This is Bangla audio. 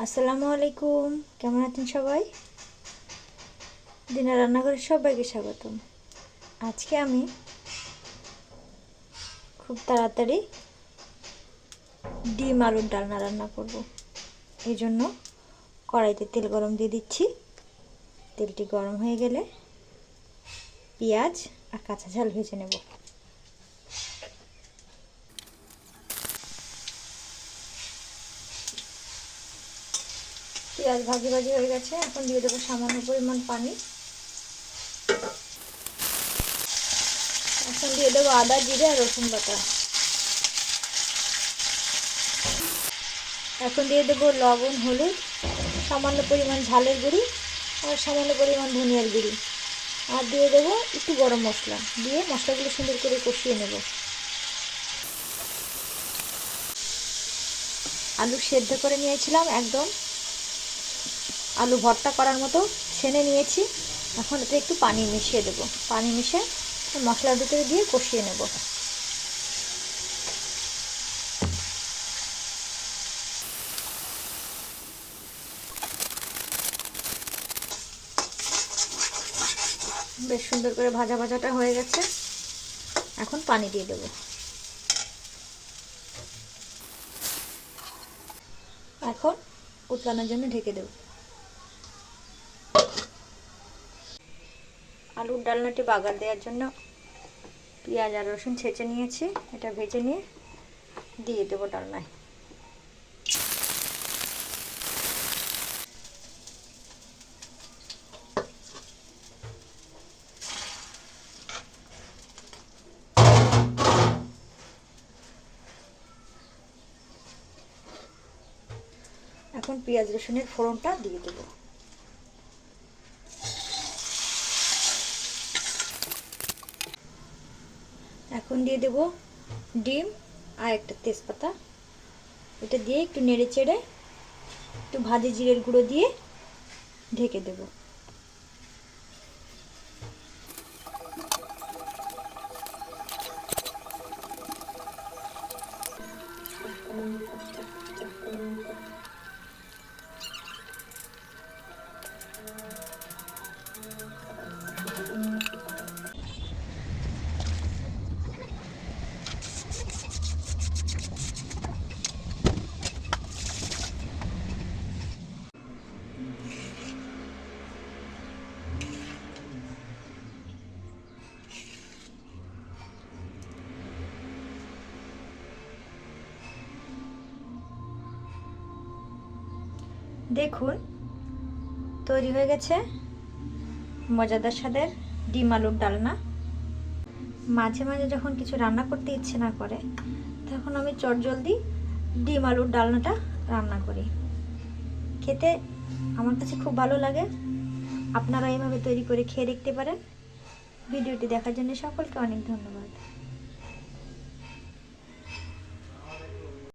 আসসালামু আলাইকুম। কেমন আছেন সবাই? দিনের রান্নাঘরে সবাইকে স্বাগতম। আজকে আমি খুব তাড়াতাড়ি ডিম আলুর ডালনা রান্না করব। এই জন্য কড়াইতে তেল গরম দিয়ে দিচ্ছি। তেলটি গরম হয়ে গেলে পেঁয়াজ আর কাঁচা ঝাল ভেজে নেব। পেঁয়াজ ভাজি ভাজি হয়ে গেছে, এখন দিয়ে দেবো সামান্য পরিমাণ পানি। এখন দিয়ে দেবো আদা, জিরে আর রসুন বাটা। এখন দিয়ে দেবো লবণ, হলুদ, সামান্য পরিমাণ ঝালের গুঁড়ি আর সামান্য পরিমাণ ধনিয়ার গুঁড়ি। আর দিয়ে দেবো একটু গরম মশলা, দিয়ে মশলাগুলো সুন্দর করে কষিয়ে নেব। আলু সেদ্ধ করে নিয়েছিলাম একদম। আলু ভর্তা করার মতো ছেনে নিয়েছি। এখন এতে একটু পানি মিশিয়ে দেব। পানি মিশিয়ে মশলার ভিতরে দিয়ে কষিয়ে নেব। বেশ সুন্দর করে ভাজা ভাজাটা হয়ে গেছে। এখন পানি দিয়ে দেব। এখন উতলানোর জন্য ঢেকে দেব। আলুর ডালনাটি বাগার দেওয়ার জন্য পেঁয়াজ আর রসুন ছেঁচে নিয়েছি। এটা ভেজে নিয়ে দিয়ে দেবো ডালনায়। এখন পেঁয়াজ রসুনের ফোড়নটা দিয়ে দেবো। এখন দিয়ে দেব ডিম আর একটা তেজপাতা। এটা দিয়ে একটু নেড়ে চেড়ে একটু ভাজি জিরের গুঁড়ো দিয়ে ঢেকে দেব। দেখুন, তৈরি হয়ে গেছে মজাদার স্বাদের ডিম আলুর ডালনা। মাঝে মাঝে যখন কিছু রান্না করতে ইচ্ছে না করে, তখন আমি চটজলদি ডিম আলুর ডালনাটা রান্না করি। খেতে আমার কাছে খুব ভালো লাগে। আপনারা এইভাবে তৈরি করে খেয়ে দেখতে পারেন। ভিডিওটি দেখার জন্য সকলকে অনেক ধন্যবাদ।